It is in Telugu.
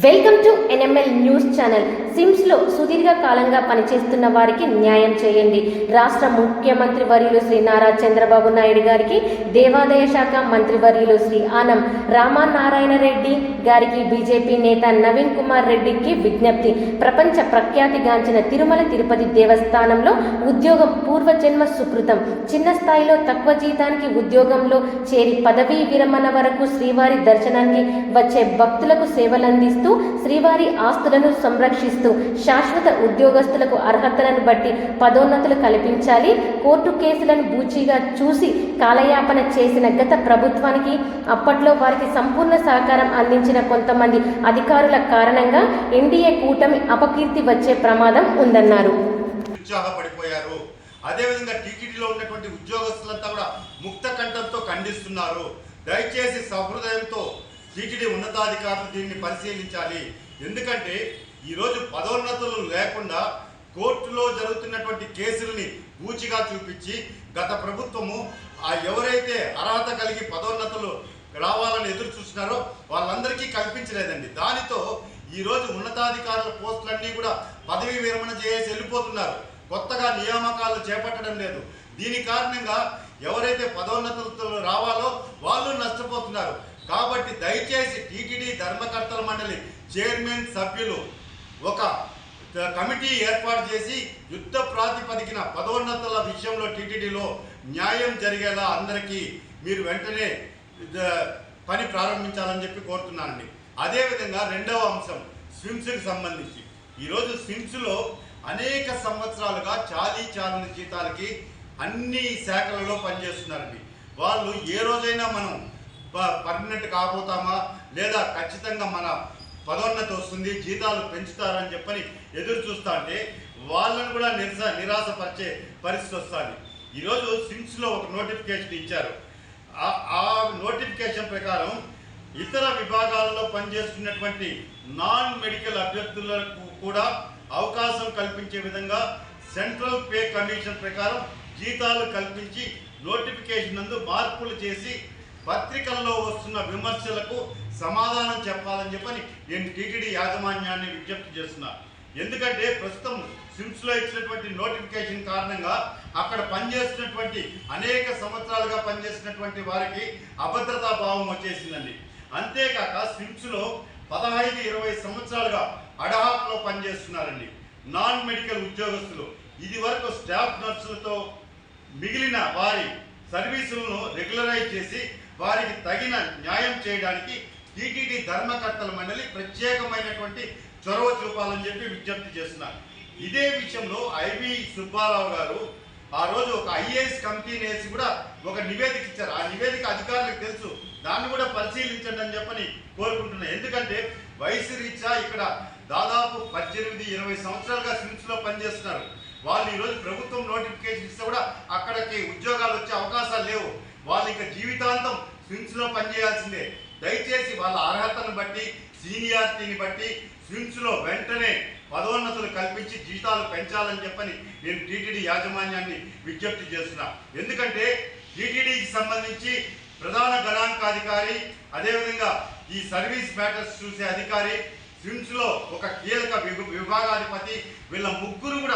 Welcome to NML news channel. సిమ్స్లో సుదీర్ఘ కాలంగా పనిచేస్తున్న వారికి న్యాయం చేయండి. రాష్ట్ర ముఖ్యమంత్రి వర్యులు శ్రీ నారా చంద్రబాబు నాయుడు గారికి దేవాదాయ శాఖ మంత్రి వర్యులు శ్రీ ఆనం రామానారాయణ రెడ్డి గారికి బీజేపీ నేత నవీన్ కుమార్ రెడ్డికి విజ్ఞప్తి. ప్రపంచ ప్రఖ్యాతిగాంచిన తిరుమల తిరుపతి దేవస్థానంలో ఉద్యోగం పూర్వజన్మ సుకృతం. చిన్న స్థాయిలో తక్కువ జీతానికి ఉద్యోగంలో చేరి పదవీ విరమణ వరకు శ్రీవారి దర్శనానికి వచ్చే భక్తులకు సేవలందిస్తూ శ్రీవారి ఆస్తులను సంరక్షిస్తూ శాశ్వత ఉద్యోగస్తులకు అర్హతలను బట్టి పదోన్నతులు కల్పించాలి. కోర్టు కేసులను బూచీగా చూసి కాలయాపన చేసిన గత ప్రభుత్వానికి అప్పట్లో వారికి సంపూర్ణ సహకారం అందించిన కొంతమంది అధికారుల కారణంగా ఎన్డీఏ కూటమి అపకీర్తి వచ్చే ప్రమాదం ఉందన్నారు. ఉత్సాహపడిపోయారు. అదేవిధంగా టీటీడీలో ఉన్నటువంటి ఉద్యోగస్తులంతా కూడా ముక్త కంఠంతో ఖండిస్తున్నారు. దయచేసి సహృదయంతో టీటీడీ ఉన్నతాధికారులు దీన్ని పరిశీలించాలి. ఎందుకంటే ఈరోజు పదోన్నతులు లేకుండా కోర్టులో జరుగుతున్నటువంటి కేసుల్ని పూచిగా చూపించి గత ప్రభుత్వము ఆ ఎవరైతే అర్హత కలిగి పదోన్నతులు రావాలని ఎదురు చూస్తున్నారో వాళ్ళందరికీ కల్పించలేదండి. దానితో ఈరోజు ఉన్నతాధికారుల పోస్టులన్నీ కూడా పదవీ విరమణ చేసి వెళ్ళిపోతున్నారు. కొత్తగా నియామకాలు చేపట్టడం లేదు. దీని కారణంగా ఎవరైతే పదోన్నతులతో రావాలి నష్టపోతున్నారు కాబట్టి దయచేసి టీటీడీ ధర్మకర్తల మండలి చైర్మన్ సభ్యులు ఒక కమిటీ ఏర్పాటు చేసి యుద్ధ ప్రాతిపదికన పదోన్నతుల విషయంలో టీటీడీలో న్యాయం జరిగేలా అందరికీ మీరు వెంటనే పని ప్రారంభించాలని చెప్పి కోరుతున్నానండి. అదేవిధంగా రెండవ అంశం స్విమ్స్కి సంబంధించి. ఈరోజు స్విమ్స్లో అనేక సంవత్సరాలుగా చాలీ చాలని జీతాలకి అన్ని శాఖలలో పనిచేస్తున్నారండి. వాళ్ళు ఏ రోజైనా మనం పర్మనెంట్ కాబోతామా? లేదా ఖచ్చితంగా మన పదోన్నతి వస్తుంది జీతాలు పెంచుతారని చెప్పని ఎదురు చూస్తా అంటే వాళ్ళను కూడా నిరస నిరాశపరిచే పరిస్థితి వస్తుంది. ఈరోజు సిమ్స్లో ఒక నోటిఫికేషన్ ఇచ్చారు. ఆ- ఆ నోటిఫికేషన్ ప్రకారం ఇతర విభాగాలలో పనిచేస్తున్నటువంటి నాన్ మెడికల్ అభ్యర్థులకు కూడా అవకాశం కల్పించే విధంగా సెంట్రల్ పే కమిషన్ ప్రకారం జీతాలు కల్పించి నోటిఫికేషన్ నందు మార్పులు చేసి పత్రికల్లో వస్తున్న విమర్శలకు సమాధానం చెప్పాలని చెప్పని నేను టీటీడీ యాజమాన్యాన్ని విజ్ఞప్తి చేస్తున్నా ఎందుకంటే ప్రస్తుతం సిమ్స్లో ఇచ్చినటువంటి నోటిఫికేషన్ కారణంగా అక్కడ పనిచేస్తున్నటువంటి అనేక సంవత్సరాలుగా పనిచేసినటువంటి వారికి అభద్రతా భావం వచ్చేసిందండి. అంతేకాక సిమ్స్లో పదహైదు ఇరవై సంవత్సరాలుగా అడహాక్లో పనిచేస్తున్నారండి. నాన్ మెడికల్ ఉద్యోగస్తులు ఇది వరకు స్టాఫ్ నర్సులతో మిగిలిన వారి సర్వీసులను రెగ్యులరైజ్ చేసి వారికి తగిన న్యాయం చేయడానికి టీటీడీ ధర్మకర్తల మండలి ప్రత్యేకమైనటువంటి చొరవ చూపాలని చెప్పి విజ్ఞప్తి చేస్తున్నారు. ఇదే విషయంలో ఐవి సుబ్బారావు గారు ఆ రోజు ఒక ఐఏఎస్ కమిటీని వేసి కూడా ఒక నివేదిక ఇచ్చారు. ఆ నివేదిక అధికారులకు తెలుసు. దాన్ని కూడా పరిశీలించండి అని చెప్పని కోరుకుంటున్నాను ఎందుకంటే వయసు రీత్యా ఇక్కడ దాదాపు పద్దెనిమిది ఇరవై సంవత్సరాలుగా సిమ్స్ పనిచేస్తున్నారు. వాళ్ళు ఈరోజు ప్రభుత్వం నోటిఫికేషన్ ఇస్తే కూడా అక్కడికి ఉద్యోగాలు వచ్చే అవకాశాలు లేవు. వాళ్ళు ఇక జీవితాంతం స్విమ్స్లో పనిచేయాల్సిందే. దయచేసి వాళ్ళ అర్హతను బట్టి సీనియారిటీని బట్టి స్విమ్స్లో వెంటనే పదోన్నతులు కల్పించి జీతాలు పెంచాలని చెప్పని నేను టీటీడీ యాజమాన్యాన్ని విజ్ఞప్తి చేస్తున్నా. ఎందుకంటే టీటీడీకి సంబంధించి ప్రధాన గణాంకాధికారి అదేవిధంగా ఈ సర్వీస్ మ్యాటర్స్ చూసే అధికారి స్విమ్స్లో ఒక కీలక విభాగాధిపతి వీళ్ళ ముగ్గురు కూడా